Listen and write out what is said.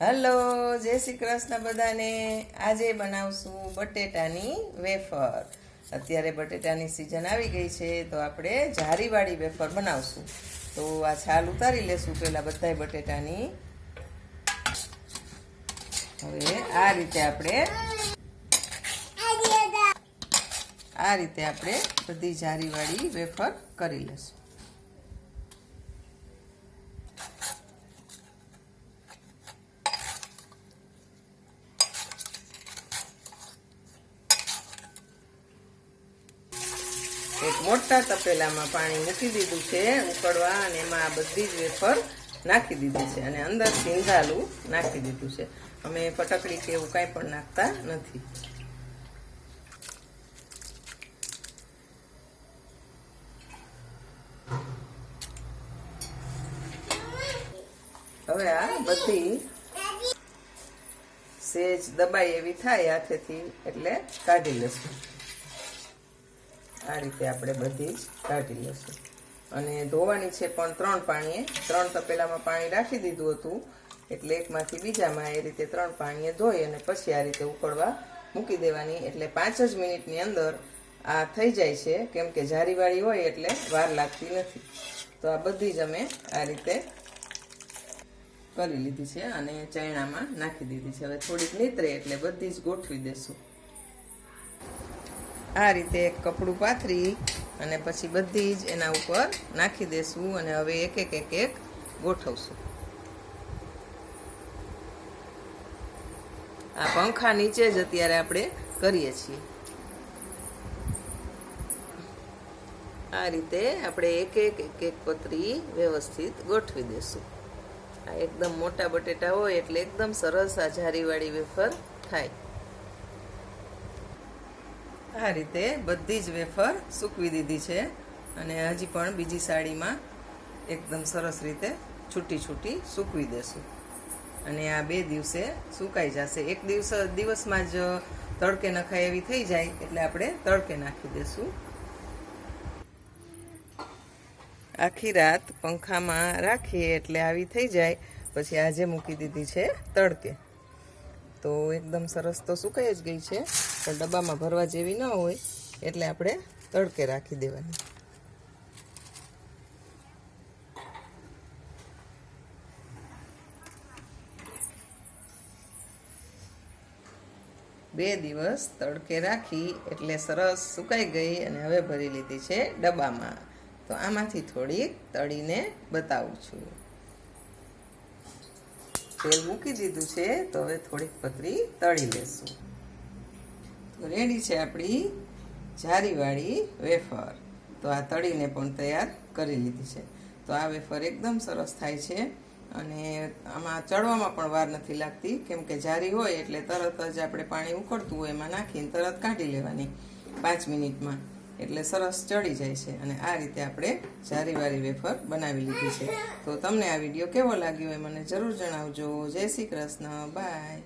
Hello, જય શ્રી કૃષ્ણ બધાને. આજે બનાવશું બટેટાની વેફર. અત્યારે બટેટાની સિઝન આવી ગઈ છે, તો આપણે જારીવાળી વેફર બનાવશું. તો આ છાલ ઉતારી લેશું પહેલાં બધાય બટેટાની. હવે આ રીતે આપણે આ રીતે આપણે બધી જારીવાળી વેફર કરી લેશું. એક મોટા તપેલામાં પાણી મૂકી દીધું છે, ઉકળવા અને એમાં આ બધી જ વેફર નાખી દીધી છે અને અંદર સિંધાલું નાખી દીધું છે. અમે ફટકડી કે એવું કાંઈ પણ નાખતા નથી. હવે આ બધી સેજ દબાઈ એવી થાય હાથેથી એટલે કાઢી લેશું. આ રીતે આપણે બધી જ કાઢી લઈશું અને ધોવાની છે પણ ત્રણ પાણીએ. ત્રણ તપેલામાં પાણી રાખી દીધું હતું. એટલે એકમાંથી બીજામાં એ રીતે ત્રણ પાણીએ ધોઈ અને પછી આ રીતે ઉકળવા મૂકી દેવાની. એટલે પાંચ જ મિનિટની અંદર આ થઈ જાય છે. કેમ કે જારીવાળી હોય એટલે વાર લાગતી નથી. તો આ બધી જ અમે આ રીતે કરી લીધી છે અને ચણામાં નાખી દીધી છે. હવે થોડીક નીતરે એટલે બધી જ ગોઠવી દેશું. આ રીતે એક કપડું પાથરી અને પછી બધી જ એના ઉપર નાખી દેશું અને હવે એક એક એક એક ગોઠવશું. આ પંખા નીચે જ અત્યારે આપણે કરીએ છીએ. આ રીતે આપણે એક એક એક એક પતરી વ્યવસ્થિત ગોઠવી દેશું. આ એકદમ મોટા બટેટા હોય એટલે એકદમ સરસ આ જારીવાળી વેફર થાય. આ રીતે બધી જ વેફર સૂકવી દીધી છે અને હજી પણ બીજી સાડીમાં એકદમ સરસ રીતે છૂટી છૂટી સૂકવી દેશું. અને આ બે દિવસે સુકાઈ જશે. એક દિવસ, દિવસમાં જ તડકે નખાય એવી થઈ જાય, એટલે આપણે તડકે નાખી દેશું. આખી રાત પંખામાં રાખીએ એટલે આવી થઈ જાય. પછી આજે મૂકી દીધી છે તડકે. તો એકદમ સરસ તો સુકાઈ જ ગઈ છે, પણ ડબ્બામાં ભરવા જેવી ન હોય, એટલે આપણે તડકે રાખી દેવાની. બે દિવસ તડકે રાખી, એટલે સરસ સુકાઈ ગઈ અને હવે ભરી લીધી છે ડબ્બામાં. તો આમાંથી થોડીક તળીને બતાવું છું. તેલ મૂકી દીધું છે, તો હવે થોડીક પતરી તળી લેશું. તો રેડી છે આપણી જારીવાળી વેફર. તો આ તળીને પણ તૈયાર કરી લીધી છે. તો આ વેફર એકદમ સરસ થાય છે અને આમાં ચડવામાં પણ વાર નથી લાગતી. કેમ કે જારી હોય એટલે તરત જ આપણે પાણી ઉકળતું હોય એમાં નાખીને તરત કાઢી લેવાની પાંચ મિનિટમાં. એટલે સરસ ચડી જાય છે અને આ રીતે આપણે જારીવાળી વેફર બનાવી લીધી છે. તો તમને આ વીડિયો કેવો લાગ્યો હોય મને જરૂર જણાવજો. જય શ્રી કૃષ્ણ. બાય.